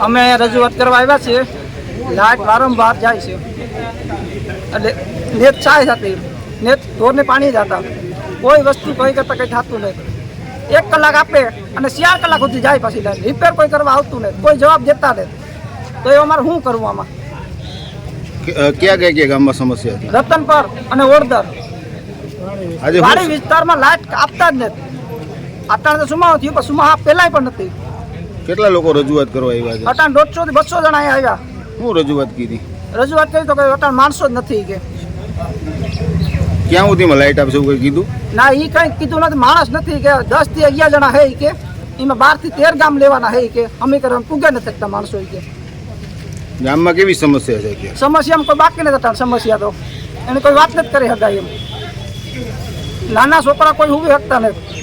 અમે રજૂઆત કરવા આવ્યા છીએ. લાઇટ વારંવાર જાય છે. એટલે નેત ચાય હતી નેત ઢોરને પાણી જતા. કોઈ વસ્તુ કંઈ કરતા કંઈ થતું નથી એક કલાક આપે અને ચાર કલાક સુધી જાય પછી લાઈટ. રિપેર કોઈ કરવા આવતું નથી કોઈ જવાબ દેતા નથી તો એ અમારે શું કરવું આમાં? કે- અ, ક્યાં કયા કયા ગામમાં સમસ્યા હતી? રતનપર અને ઓડદર વાડી વિસ્તારમાં લાઇટ આપતા જ નથી. અત્યારે તો સુમાવો થયું પણ સુમા પહેલાંય પણ નથી. કેટલા લોકો રજૂઆત કરવા આવ્યા છે? અટાણ દોઢસો થી બસો જણા આવ્યા. શું રજૂઆત કીધી? રજૂઆત કરી તો કે અટાણ માણસો જ નથી કે. ક્યાં સુધીમાં લાઇટ આપશે એવું કંઈ કીધું? ના એ કંઈ કીધું નથી. માણસ નથી કે દસથી અગિયાર જણા હે કે. એમાં બારથી તેર ગામ લેવાના હે કે. અમે કરવા પૂગે નથી શકતા માણસો કે. ગામમાં કેવી સમસ્યા છે સમસ્યા સમસ્યામાં કોઈ બાકી નથી અટાણ સમસ્યા તો. એની કોઈ વાત નથી કરી શકાય એમ. નાના છોકરા કોઈ ઊભી શકતા નથી.